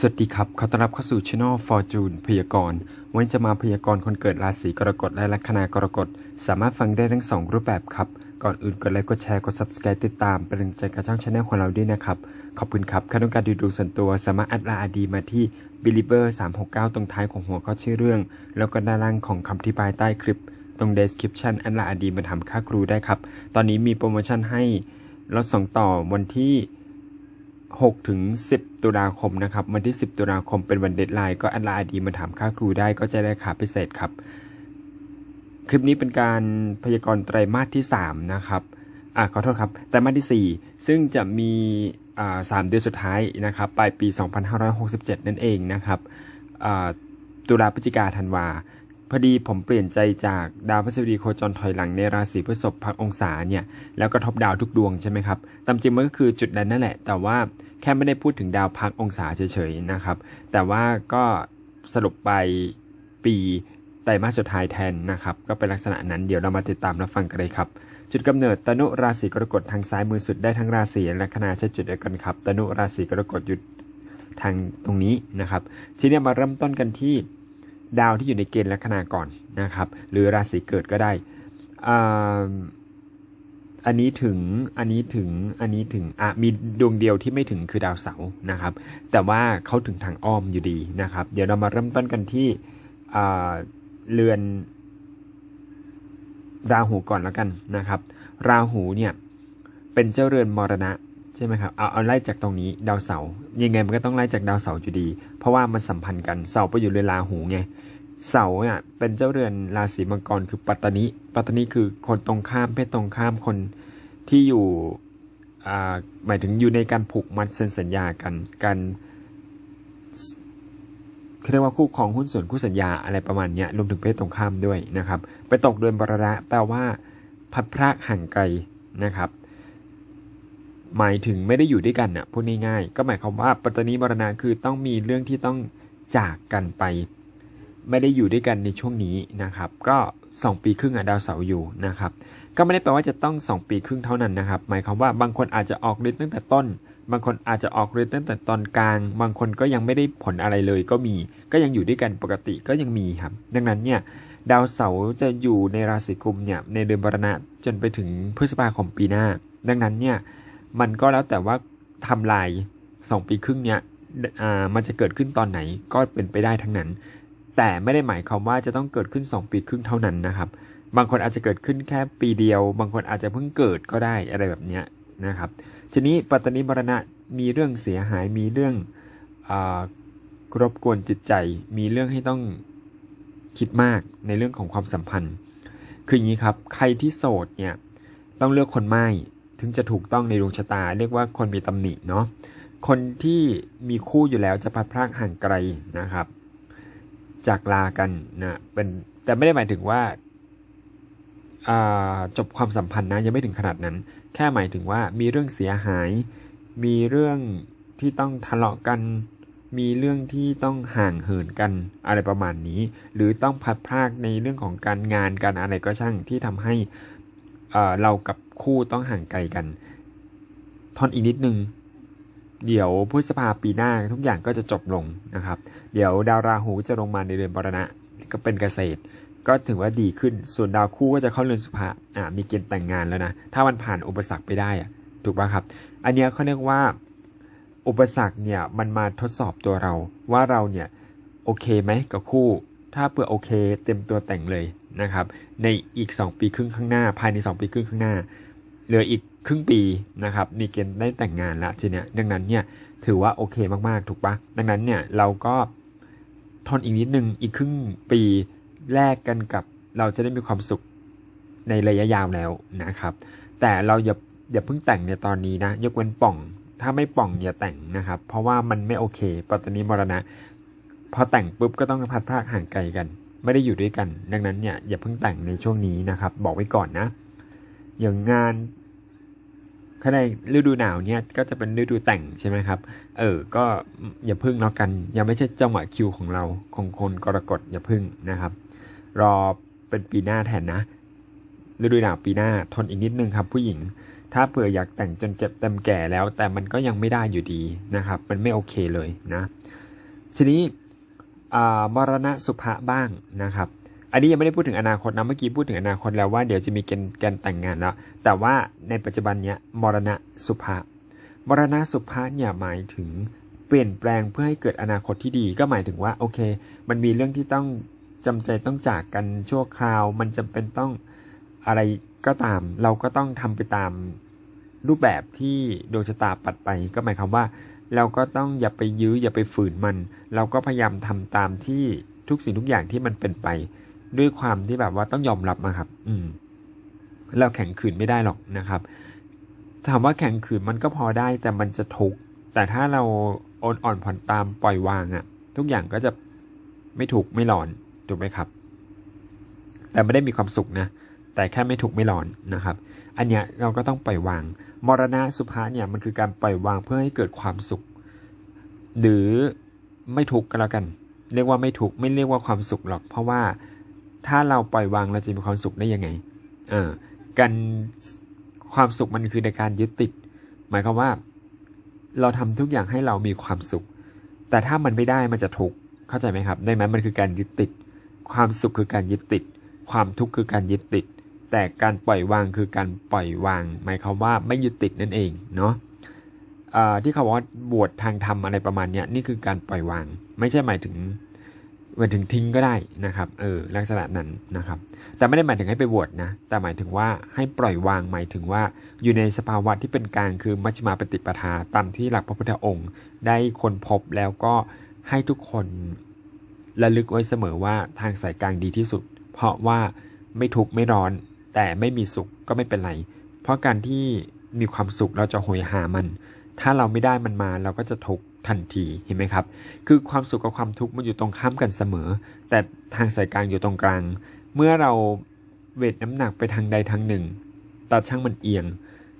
สวัสดีครับ ขอต้อนรับเข้าสู่ช่อง Fortune พยากรณ์ วันจะมาพยากรณ์คนเกิดราศีกรกฎและลัคนากรกฎ สามารถฟังได้ทั้งสองรูปแบบครับ ก่อนอื่นกดไลค์ กดแชร์ กด Subscribe ติดตาม เป็นกำลังใจกับช่องช anel ของเราด้วยนะครับ ขอบคุณครับใครต้องการดูดูส่วนตัวสามารถแอดไลน์ ID มาที่ believer 369 ตรงท้ายของหัวข้อชื่อเรื่อง แล้วก็ด้านล่างของคำอธิบายใต้คลิป ตรง description แอดไลน์ ID มาทำค่าครูได้ครับ ตอนนี้มีโปรโมชั่นให้ลดส่งต่อวันที่ 6ถึง10 ตุลาคมนะครับ วันที่ 10 ตุลาคมเป็นวันเดทไลน์ก็แอดไลน์ดีมาถามค่าครูได้ก็จะได้ค่าพิเศษครับ คลิปนี้เป็นการพยากรณ์ไตรมาสที่ 3 นะครับอ่าขอโทษครับไตรมาสที่ 4 ซึ่งจะมีอ่าสามเดือนสุดท้ายนะครับปลายปี 2567 นั่นเองนะครับอ่าตุลาพฤศจิกาธันวา พอดีผมเปลี่ยนใจจากดาวพฤหัสบดีโคจรถอยหลังในราศีพฤษภพักองศาเนี่ยแล้วก็ทบดาวทุกดวงใช่ไหมครับตามจริงมันก็คือจุดนั้นนั่นแหละ แต่ว่าแค่ไม่ได้พูดถึงดาวพักองศาเฉยๆนะครับ แต่ว่าก็สรุปไปปีไตรมาสสุดท้ายแทนนะครับ ก็เป็นลักษณะนั้นเดี๋ยวเรามาติดตามรับฟังกันเลยครับ จุดกำเนิดตนุราศีกรกฎทางซ้ายมือสุดได้ทั้งราศีและคณะใช้จุดเดียวกันครับตนุราศีกรกฎอยู่ทางตรงนี้นะครับ ทีนี้มาเริ่มต้นกันที่ ดาวที่อยู่ในเกณฑ์ลัคนาก่อนนะครับ หรือราศีเกิดก็ได้อ,อันนี้ถึงอันนี้ถึงอันนี้ถึงอะมีดวงเดียวที่ไม่ถึงคือดาวเสาร์นะครับ แต่ว่าเขาถึงทางอ้อมอยู่ดีนะครับ เดี๋ยวเรามาเริ่มต้นกันที่เรือนราหูก่อนแล้วกันนะครับ ราหูเนี่ยเป็นเจ้าเรือนมรณะ ใช่ไหมครับเอาเอาไล่จากตรงนี้ดาวเสาร์ยังไงมันก็ต้องไล่จากดาวเสาร์อยู่ดี เพราะว่ามันสัมพันธ์กันเสาร์ไปอยู่เรือนราหูไงเสาร์เนี่ยเป็นเจ้าเรือนราศีมังกรคือปัตตานิปัตตานิคือคนตรงข้ามเพศตรงข้ามคนที่อยู่หมายถึงอยู่ในการผูกมัดเซ็นสัญญากันการเรียกว่าคู่ครองหุ้นส่วนคู่สัญญาอะไรประมาณนี้รวมถึงเพศตรงข้ามด้วยนะครับ ไปตกเดือนบรณะแปลว่าพัดพรากห่างไกลนะครับ หมายถึงไม่ได้อยู่ด้วยกันน่ะพูดง่ายๆก็หมายความว่าปัตตานีมรณะคือต้องมีเรื่องที่ต้องจากกันไป ไม่ได้อยู่ด้วยกันในช่วงนี้นะครับ ก็2ปีครึ่งอะดาวเสาร์อยู่นะครับ ก็ไม่ได้แปลว่าจะต้อง2ปีครึ่งเท่านั้นนะครับ หมายความว่าบางคนอาจจะออกฤทธิ์ตั้งแต่ต้น บางคนอาจจะออกฤทธิ์ตั้งแต่ตอนกลาง บางคนก็ยังไม่ได้ผลอะไรเลย ก็มี ก็ยังอยู่ด้วยกันปกติก็ยังมีครับ ดังนั้นเนี่ยดาวเสาร์จะอยู่ในราศีกุมเนี่ยในเดือนบรณะจนไปถึงพฤษภาคมปีหน้า ดังนั้นเนี่ย มันก็แล้วแต่ว่าทำลาย2ปีครึ่งเนี่ยอ่ามันจะเกิดขึ้นตอนไหนก็เป็นไปได้ทั้งนั้น แต่ไม่ได้หมายความว่าจะต้องเกิดขึ้น 2 ปีครึ่งเท่านั้นนะครับ บางคนอาจจะเกิดขึ้นแค่ปีเดียว บางคนอาจจะเพิ่งเกิดก็ได้อะไรแบบเนี้ยนะครับ ทีนี้ปัตตานีมรณะมีเรื่องเสียหายมีเรื่องอารบกวนจิตใจ มีเรื่องให้ต้องคิดมากในเรื่องของความสัมพันธ์ คืออย่างนี้ครับ ใครที่โสดเนี่ยต้องเลือกคนไม่ ถึงจะถูกต้องในดวงชะตา เรียกว่าคนมีตำหนิเนาะคนที่มีคู่อยู่แล้วจะพัดพรากห่างไกลนะครับ จากลากันนะเป็นแต่ไม่ได้หมายถึงว่าาจบความสัมพันธ์นะยังไม่ถึงขนาดนั้น แค่หมายถึงว่ามีเรื่องเสียหาย มีเรื่องที่ต้องทะเลาะกัน มีเรื่องที่ต้องห่างเหินกันอะไรประมาณนี้ หรือต้องพัดพรากในเรื่องของการงานการอะไรก็ช่างที่ทำให้เอ่อเรากับ คู่ต้องห่างไกลกัน ทอนอีกนิดนึง เดี๋ยวพฤษภาปีหน้าทุกอย่างก็จะจบลงนะครับ เดี๋ยวดาวราหูจะลงมาในเดือนบรณะก็เป็นเกษตร ก็ถือว่าดีขึ้น ส่วนดาวคู่ก็จะเข้าเรือนสุภะอ่ามีเกณฑ์แต่งงานแล้วนะ ถ้ามันผ่านอุปสรรคไปได้อะถูกป่ะครับ อันนี้เขาเรียกว่าอุปสรรคเนี่ยมันมาทดสอบตัวเราว่าเราเนี่ยโอเคไหมกับคู่ ถ้าเผื่อโอเค เต็มตัวแต่งเลยนะครับ ในอีก 2 ปีครึ่งข้างหน้า ภายใน 2 ปีครึ่งข้างหน้าเหลืออีกครึ่งปีนะครับมีเกณฑ์ได้แต่งงานละทีเนี้ยดังนั้นเนี่ยถือว่าโอเคมากๆถูกปะดังนั้นเนี่ยเราก็ทนอีกนิดนึงอีกครึ่งปีแลกกันกับเราจะได้มีความสุขในระยะยาวแล้วนะครับ แต่เราอย่าอย่าเพิ่งแต่งในตอนนี้นะ ยกเว้นป่อง ถ้าไม่ป่องอย่าแต่งนะครับ เพราะว่ามันไม่โอเคปัตตานีมรณะ พอแต่งปุ๊บก็ต้องพัดพรากห่างไกลกัน ไม่ได้อยู่ด้วยกัน ดังนั้นเนี่ยอย่าเพิ่งแต่งในช่วงนี้นะครับ บอกไว้ก่อนนะ อย่างงานข้าในฤดูหนาวเนี่ยก็จะเป็นฤดูแต่งใช่ไหมครับ เออ ก็อย่าพึ่งแล้วกัน ยังไม่ใช่จังหวะคิวของเราของคนกรกฎอย่าพึ่งนะครับ รอเป็นปีหน้าแทนนะ ฤดูหนาวปีหน้าทนอีกนิดนึงครับผู้หญิง ถ้าเผื่ออยากแต่งจนเจ็บเต็มแก่แล้ว แต่มันก็ยังไม่ได้อยู่ดีนะครับ มันไม่โอเคเลยนะ ทีนี้ มรณะสุภะบ้างนะครับ อันนี้ยังไม่ได้พูดถึงอนาคตนะเมื่อกี้พูดถึงอนาคตแล้วว่าเดี๋ยวจะมีเกณฑ์การแต่งงานแล้ว แต่ว่าในปัจจุบันเนี้ยมรณะสุภะมรณะสุภะเนี่ยหมายถึงเปลี่ยนแปลงเพื่อให้เกิดอนาคตที่ดี ก็หมายถึงว่าโอเค มันมีเรื่องที่ต้องจำใจต้องจากกันชั่วคราว มันจำเป็นต้องอะไรก็ตาม เราก็ต้องทำไปตามรูปแบบที่ดวงชะตาปัดไป ก็หมายความว่า เราก็ต้องอย่าไปยื้ออย่าไปฝืนมัน เราก็พยายามทำตามที่ทุกสิ่งทุกอย่างที่มันเป็นไป ด้วยความที่แบบว่าต้องยอมรับมาครับ อืม เราแข่งขืนไม่ได้หรอกนะครับ ถามว่าแข่งขืนมันก็พอได้แต่มันจะทุกข์แต่ถ้าเราโอนอ่อนผ่อนตามปล่อยวางอะทุกอย่างก็จะไม่ถูกข์ไม่ร้อนถูกไหมครับ แต่ไม่ได้มีความสุขนะ แต่แค่ไม่ถูกข์ไม่ร้อนนะครับ อันเนี้ยเราก็ต้องปล่อยวาง มรณะสุภาเนี่ยมันคือการปล่อยวางเพื่อให้เกิดความสุข หรือไม่ทุกข์ก็แล้วกัน เรียกว่าไม่ทุกข์ไม่เรียกว่าความสุขหรอก เพราะว่าถ้าเราปล่อยวางเราจะมีความสุขได้ยังไงเออการความสุขมันคือในการยึดติด หมายความว่า เราทำทุกอย่างให้เรามีความสุข แต่ถ้ามันไม่ได้มันจะทุกข์เข้าใจไหมครับดังนั้นมันคือการยึดติด ความสุขคือการยึดติด ความทุกข์คือการยึดติด แต่การปล่อยวางคือการปล่อยวาง หมายความว่าไม่ยึดติดนั่นเองเนาะที่เขาบอกว่าบวชทางธรรมอะไรประมาณเนี้ยนี่คือการปล่อยวาง ไม่ใช่หมายถึงหมายถึงทิ้งก็ได้นะครับเออลักษณะนั้นนะครับ แต่ไม่ได้หมายถึงให้ไปบวชนะแต่หมายถึงว่าให้ปล่อยวางหมายถึงว่าอยู่ในสภาวะที่เป็นกลางคือมัชฌิมาปฏิปทาตามที่หลักพระพุทธองค์ ได้ค้นพบแล้วก็ให้ทุกคนระลึกไว้เสมอว่าทางสายกลางดีที่สุด เพราะว่าไม่ทุกข์ไม่ร้อน แต่ไม่มีสุขก็ไม่เป็นไร เพราะการที่มีความสุขเราจะโหยหามัน ถ้าเราไม่ได้มันมาเราก็จะทุกข์ทันทีเห็นไหมครับ คือความสุขกับความทุกข์มันอยู่ตรงข้ามกันเสมอ แต่ทางสายกลางอยู่ตรงกลาง เมื่อเราเวทน้ำหนักไปทางใดทางหนึ่งตัดช่างมันเอียง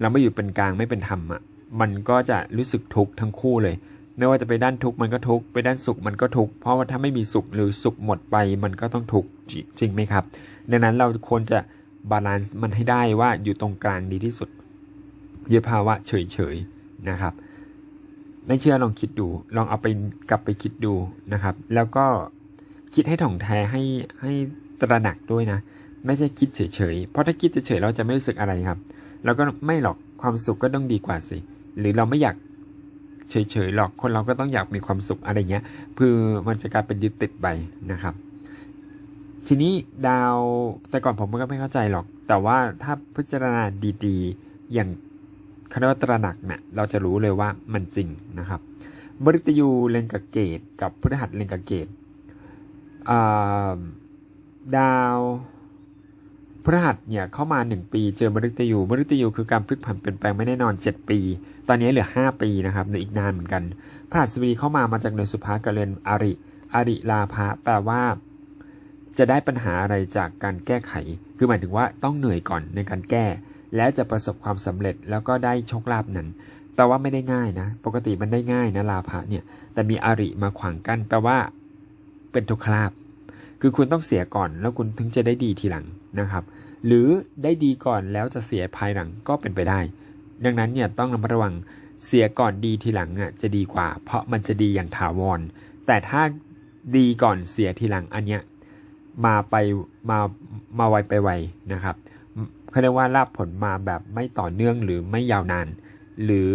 เราไม่อยู่เป็นกลางไม่เป็นธรรมอะมันก็จะรู้สึกทุกข์ทั้งคู่เลย ไม่ว่าจะไปด้านทุกข์มันก็ทุกข์ไปด้านสุขมันก็ทุกข์เพราะว่าถ้าไม่มีสุขหรือสุขหมดไปมันก็ต้องทุกข์จริจริงไหมครับ ดังนั้นเราควรจะ บาลานซ์มันให้ได้ว่าอยู่ตรงกลางดีที่สุดอยู่ภาวะเฉยๆนะครับ ไม่เชื่อลองคิดดู ลองเอาไปกลับไปคิดดูนะครับ แล้วก็คิดให้ถ่องแท้ให้ให้ตระหนักด้วยนะ ไม่ใช่คิดเฉยๆ เพราะถ้าคิดเฉยๆเราจะไม่รู้สึกอะไรครับ แล้วก็ไม่หรอกความสุขก็ต้องดีกว่าสิ หรือเราไม่อยากเฉยๆหรอกคนเราก็ต้องอยากมีความสุขอะไรเงี้ยคือมันจะกลายเป็นยึดติดไปนะครับ ทีนี้ดาวแต่ก่อนผมก็ไม่เข้าใจหรอก แต่ว่าถ้าพิจารณาดีๆ อย่างคณะวัตระหนักเนี่ยเราจะรู้เลยว่ามันจริงนะครับมฤตยูเลนกับเกต กับพฤหัสเลนกับเกตดาวพฤหัสเนี่ยเข้ามาหนึ่งปีเจอมฤตยูมฤตยูคือการพลิกผันเปลี่ยนแปลงไม่แน่นอนเจ็ดปี ตอนนี้เหลือห้าปีนะครับในอีกนานเหมือนกันพฤหัสบดีเข้ามามาจากเดือนสุภากับเรือนอาริอาริลาภะแปลว่า จะได้ปัญหาอะไรจากการแก้ไข คือหมายถึงว่าต้องเหนื่อยก่อนในการแก้ แล้วจะประสบความสำเร็จแล้วก็ได้โชคลาภนั้นแปลว่าไม่ได้ง่ายนะ ปกติมันได้ง่ายนะลาภะเนี่ย แต่มีอริมาขวางกั้นแปลว่า เป็นทุกขลาภคือคุณต้องเสียก่อนแล้วคุณถึงจะได้ดีทีหลังนะครับ หรือได้ดีก่อนแล้วจะเสียภายหลังก็เป็นไปได้ ดังนั้นเนี่ยต้องระมัดระวังเสียก่อนดีทีหลังอะจะดีกว่า เพราะมันจะดีอย่างถาวร แต่ถ้าดีก่อนเสียทีหลังอันเนี้ย มาไปมามาไวไปไวนะครับเขาเรียกว่าลาบผลมาแบบไม่ต่อเนื่องหรือไม่ยาวนาน หรือ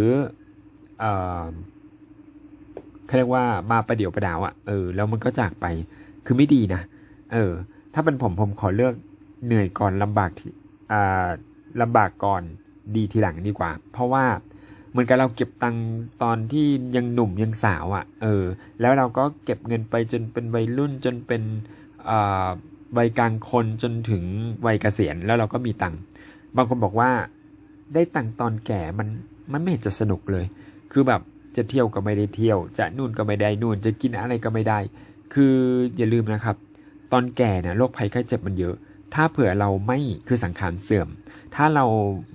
เออเขาเรียกว่ามาประเดี๋ยวประดาวอะ่ะเออแล้วมันก็จากไปคือไม่ดีนะเออ ถ้าเป็นผมผมขอเลือกเหนื่อยก่อนลำบากที่อ่าลำบากก่อนดีทีหลังดีกว่า เพราะว่าเหมือนกับเราเก็บตังค์ตอนที่ยังหนุ่มยังสาวอะ่ะ เออ แล้วเราก็เก็บเงินไปจนเป็นวัยรุ่นจนเป็น วัยกลางคนจนถึงวัยเกษียณแล้วเราก็มีตังค์บางคนบอกว่าได้ตังค์ตอนแก่มันมันไม่เห็นจะสนุกเลย คือแบบจะเที่ยวก็ไม่ได้เที่ยว จะนู่นก็ไม่ได้นู่น จะกินอะไรก็ไม่ได้ คืออย่าลืมนะครับ ตอนแก่เนี่ยโรคภัยไข้เจ็บมันเยอะ ถ้าเผื่อเราไม่คือสังขารเสื่อม ถ้าเรา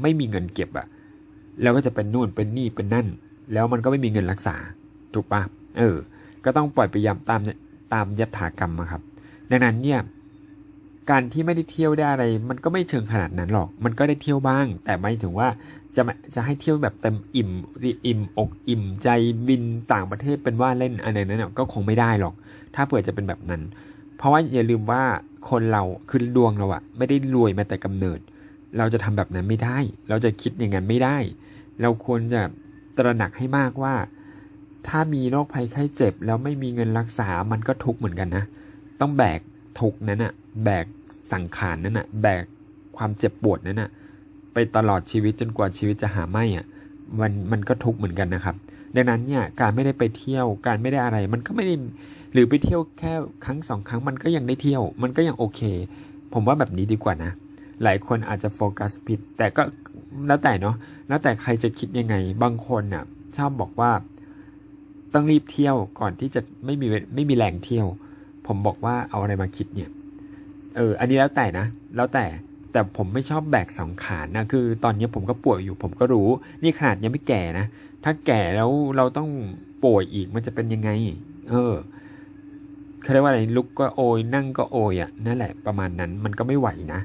ไม่มีเงินเก็บอะเราก็จะเป็นนู่นเป็นนี่เป็นนั่น แล้วมันก็ไม่มีเงินรักษา ถูกปะเออ ก็ต้องปล่อยไปยามตามตามยถากรรมครับ ดังนั้นเนี่ยการที่ไม่ได้เที่ยวได้อะไร มันก็ไม่เชิงขนาดนั้นหรอก มันก็ได้เที่ยวบ้าง แต่ไม่ถึงว่าจะจะให้เที่ยวแบบเต็มอิ่มอิ่มอกอิ่มใจบินต่างประเทศเป็นว่าเล่นอะไรนั้นนะก็คงไม่ได้หรอก ถ้าเผื่อจะเป็นแบบนั้น เพราะว่าอย่าลืมว่าคนเราคือดวงเราอะไม่ได้รวยมาแต่กำเนิด เราจะทำแบบนั้นไม่ได้ เราจะคิดอย่างนั้นไม่ได้ เราควรจะตระหนักให้มากว่า ถ้ามีโรคภัยไข้เจ็บ แล้วไม่มีเงินรักษา มันก็ทุกข์เหมือนกันนะ ต้องแบกทุกนั้นอะแบกสังขารนั้นอะแบกความเจ็บปวดนั้นอะไปตลอดชีวิตจนกว่าชีวิตจะหาไม่อะมันมันก็ทุกข์เหมือนกันนะครับ ดังนั้นเนี่ยการไม่ได้ไปเที่ยวการไม่ได้อะไร มันก็ไม่ได้หรือไปเที่ยวแค่ครั้งสองครั้งมันก็ยังได้เที่ยว มันก็ยังโอเค ผมว่าแบบนี้ดีกว่านะ หลายคนอาจจะโฟกัสผิด แต่ก็แล้วแต่เนาะแล้วแต่ใครจะคิดยังไง บางคนน่ะชอบบอกว่า ต้องรีบเที่ยวก่อนที่จะไม่มีไม่มีแรงเที่ยว ผมบอกว่าเอาอะไรมาคิดเนี่ย เออ อันนี้แล้วแต่นะ แล้วแต่ แต่ผมไม่ชอบแบกสองขานนะ คือตอนนี้ผมก็ป่วยอยู่ ผมก็รู้ นี่ขนาดยังไม่แก่นะ ถ้าแก่แล้วเราต้องป่วยอีกมันจะเป็นยังไง เออเขาเรียกว่าอะไร ลุกก็โอย นั่งก็โอยอะ นั่นแหละ ประมาณนั้น มันก็ไม่ไหวนะ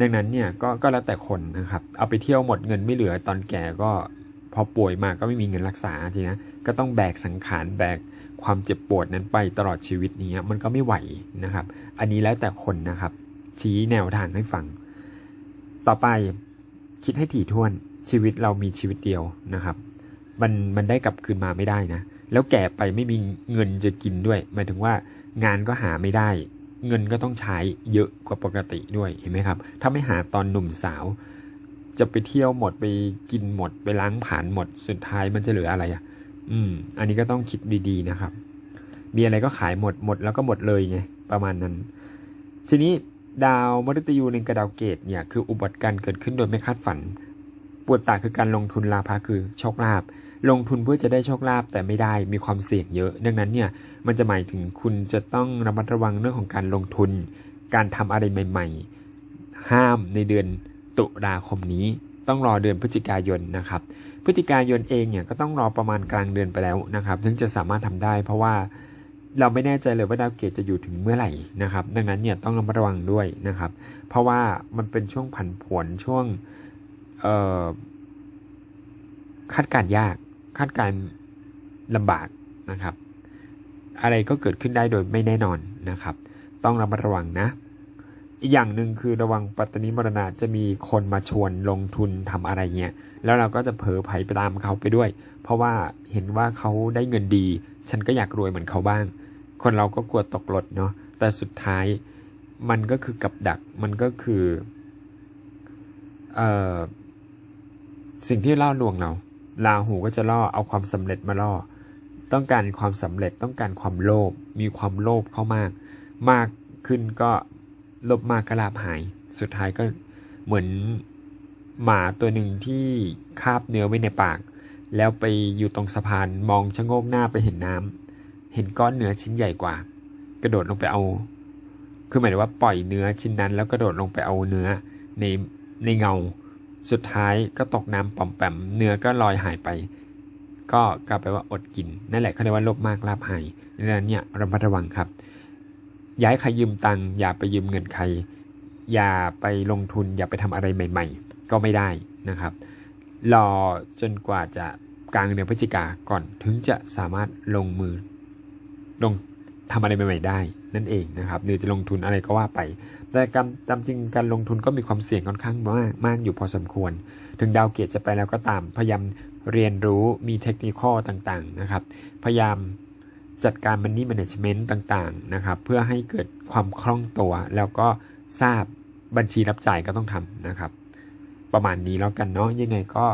ดังนั้นเนี่ย ก็ ก็แล้วแต่คนนะครับ เอาไปเที่ยวหมดเงินไม่เหลือ ตอนแก่ก็พอป่วยมาก็ไม่มีเงินรักษาทีนะ ก็ต้องแบกสังขารแบก ความเจ็บปวดนั้นไปตลอดชีวิตนี้มันก็ไม่ไหวนะครับ อันนี้แล้วแต่คนนะครับ ชี้แนวทางให้ฟัง ต่อไปคิดให้ถี่ถ้วนชีวิตเรามีชีวิตเดียวนะครับ มันมันได้กลับคืนมาไม่ได้นะ แล้วแก่ไปไม่มีเงินจะกินด้วย หมายถึงว่างานก็หาไม่ได้ เงินก็ต้องใช้เยอะกว่าปกติด้วยเห็นไหมครับ ถ้าไม่หาตอนหนุ่มสาว จะไปเที่ยวหมดไปกินหมดไปล้างผ่านหมดสุดท้ายมันจะเหลืออะไรอะ อืม อันนี้ก็ต้องคิดดีๆนะครับ มีอะไรก็ขายหมดหมดแล้วก็หมดเลยไงประมาณนั้น ทีนี้ดาวมฤตยูในกระดาวเกตเนี่ยคืออุบัติการเกิดขึ้นโดยไม่คาดฝัน ปวดตาคือการลงทุนลาภคือโชคลาภลงทุนเพื่อจะได้โชคลาภแต่ไม่ได้มีความเสี่ยงเยอะ ดังนั้นเนี่ยมันจะหมายถึงคุณจะต้องระมัดระวังเรื่องของการลงทุน การทำอะไรใหม่ ๆ ห้ามในเดือนตุลาคมนี้ ต้องรอเดือนพฤศจิกายนนะครับพฤศจิกายนเองเนี่ยก็ต้องรอประมาณกลางเดือนไปแล้วนะครับถึงจะสามารถทำได้ เพราะว่าเราไม่แน่ใจเลยว่าดาวเกตจะอยู่ถึงเมื่อไหร่นะครับ ดังนั้นเนี่ยต้องระมัดระวังด้วยนะครับ เพราะว่ามันเป็นช่วงผันผวนช่วงคาดการยากคาดการลำบากนะครับ อะไรก็เกิดขึ้นได้โดยไม่แน่นอนนะครับ ต้องระมัดระวังนะ อีกอย่างหนึ่งคือระวังปัตตนิมรณะจะมีคนมาชวนลงทุนทำอะไรเงี้ยแล้วเราก็จะเผลอไผไปตามเขาไปด้วย เพราะว่าเห็นว่าเขาได้เงินดี ฉันก็อยากรวยเหมือนเขาบ้าง คนเราก็กลัวตกหล่นเนาะแต่สุดท้ายมันก็คือกับดักมันก็คือเอ่อสิ่งที่ล่อลวงเราลาหูก็จะล่อเอาความสำเร็จมาล่อ ต้องการความสำเร็จต้องการความโลภมีความโลภเข้ามาก มากขึ้นก็ ลภมากก็ลาบหาย สุดท้ายก็เหมือนหมาตัวหนึ่งที่คาบเนื้อไว้ในปาก แล้วไปอยู่ตรงสะพานมองชะโงกหน้าไปเห็นน้ำเห็นก้อนเนื้อชิ้นใหญ่กว่า กระโดดลงไปเอา คือหมายถึงว่าปล่อยเนื้อชิ้นนั้น แล้วกระโดดลงไปเอาเนื้อในในเงา สุดท้ายก็ตกน้ำป่อมแปมเนื้อก็ลอยหายไป ก็กลายไปว่าอดกิน นั่นแหละเขาเรียกว่าลภมากลาบหายดังนั้นเนี่ยระมัดระวังครับ ย้ายใครยืมตังค์อย่าไปยืมเงินใคร อย่าไปลงทุนอย่าไปทำอะไรใหม่ ๆ ก็ไม่ได้นะครับรอจนกว่าจะกลางเดือนพฤศจิกาก่อนถึงจะสามารถลงมือ ลงทำอะไรใหม่ๆได้ นั่นเองนะครับหรือจะลงทุนอะไรก็ว่าไป แต่การตามจริงการลงทุนก็มีความเสี่ยงค่อนข้างมากมากอยู่พอสมควร ถึงดาวเกียรติจะไปแล้วก็ตามพยายามเรียนรู้มีเทคนิคต่างๆนะครับ พยายาม จัดการมันนี่แมネจเมนต์ต่างๆนะครับ เพื่อให้เกิดความคล่องตัว แล้วก็ทราบบัญชีรับจ่ายก็ต้องทำนะครับ ประมาณนี้แล้วกันเนาะยังไงก็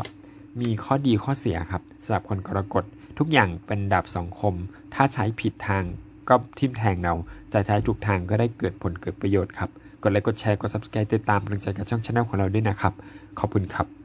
มีข้อดีข้อเสียครับสำหรับคนกรกฎทุกอย่างเป็นดาบสองคม ถ้าใช้ผิดทางก็ทิ่มแทงเราจะใช้ถูกทางก็ได้เกิดผลเกิดประโยชน์ครับ กดไลค์กดแชร์กด subscribe ติดตามกำลังใจกับช่องช anel ของเราด้วยนะครับ ขอบคุณครับ